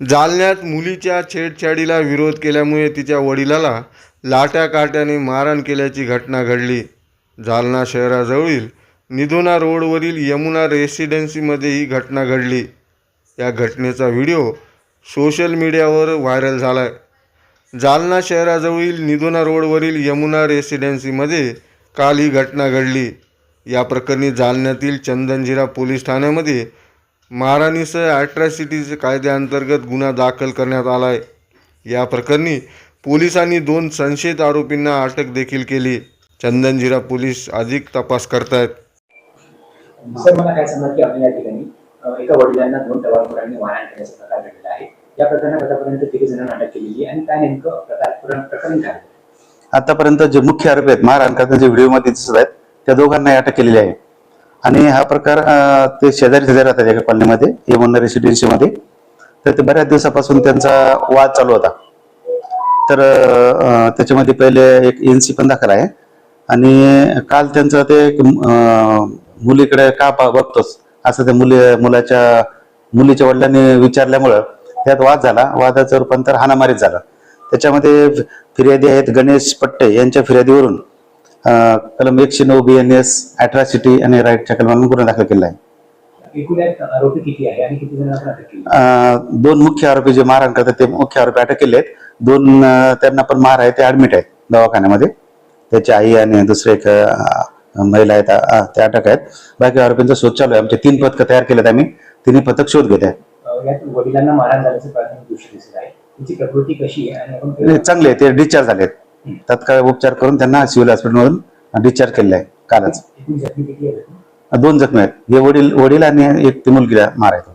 जालन्यात मुलीच्या छेडछाडीला विरोध केल्यामुळे तिच्या वडिलाला लाट्या काट्याने मारहाण केल्याची घटना घडली. जालना शहराजवळील निधोना रोडवरील यमुना रेसिडेन्सीमध्ये ही घटना घडली. या घटनेचा व्हिडिओ सोशल मीडियावर व्हायरल झाला आहे जालना शहराजवळील निधोना रोडवरील यमुना रेसिडेन्सीमध्ये काल ही घटना घडली. या प्रकरणी जालन्यातील चंदनजिरा पोलीस ठाण्यामध्ये मारहाणीसह ॲट्रॅसिटीज कायद्याअंतर्गत गुन्हा दाखल करण्यात आला आहे या प्रकरणी पोलिसांनी दोन संशयित आरोपींना अटक देखील केली. चंदनजिरा पोलीस अधिक तपास करतायत. सर मला काय सांगा की आपल्या या ठिकाणी एका वडिलांना दोन टवाळखोरांनी केल्याचा प्रकार घडलेला आहे. या प्रकरणात आतापर्यंत तिघे जणांना अटक केलेली आहे आणि काय नेमकं प्रकार प्रकरण आहे? आतापर्यंत जे मुख्य आरोपी आहेत मारहाण करताना जे व्हिडिओमध्ये दिसत आहेत त्या दोघांना अटक केलेली आहे. आणि हा प्रकार ते शेजारी शेजारी राहतात एका कॉलनीमध्ये यमुना रेसिडेन्सीमध्ये. तर ते बऱ्याच दिवसापासून त्यांचा वाद चालू होता. तर त्याच्यामध्ये पहिले एक एन सी पण दाखल आहे. आणि काल त्यांचं ते एक, मुलीकडे का बघतोस? असं त्या मुली मुलाच्या मुलीच्या वडिलांनी विचारल्यामुळं त्यात वाद झाला. वादाचं रूपांतर हाणामारीत झालं. त्याच्यामध्ये फिर्यादी आहेत गणेश पट्टे यांच्या फिर्यादीवरून. कलम एकशे नऊ बी एन एस अॅट्रॉसिटी आणि राईटच्या कलमांवर गुन्हा दाखल केला आहे दोन मुख्य आरोपी जे मारहाण करतात ते मुख्य आरोपी अटक केले आहेत दोन त्यांना पण मार आहे ते ऍडमिट आहेत दवाखान्यामध्ये त्याची आई आणि दुसरे एक महिला आहेत ते अटक आहेत बाकी आरोपींचा शोध चालू आहे आमचे तीन पथकं तयार केलेत आम्ही तिन्ही पथक शोध घेत आहेत वडिलांना मारहाण झाल्याचं प्राथमिक दृष्टी दिसत आहे त्यांची प्रकृती कशी आहे आणि आपण नाही, चांगले आहे, ते डिस्चार्ज झालेत तत्काळ उपचार करून त्यांना सिव्हिल हॉस्पिटलमधून डिस्चार्ज केलेलं आहे कालच. दोन जखमी आहेत. हे वडील वडील आणि एक ती मुलगीला मार आहे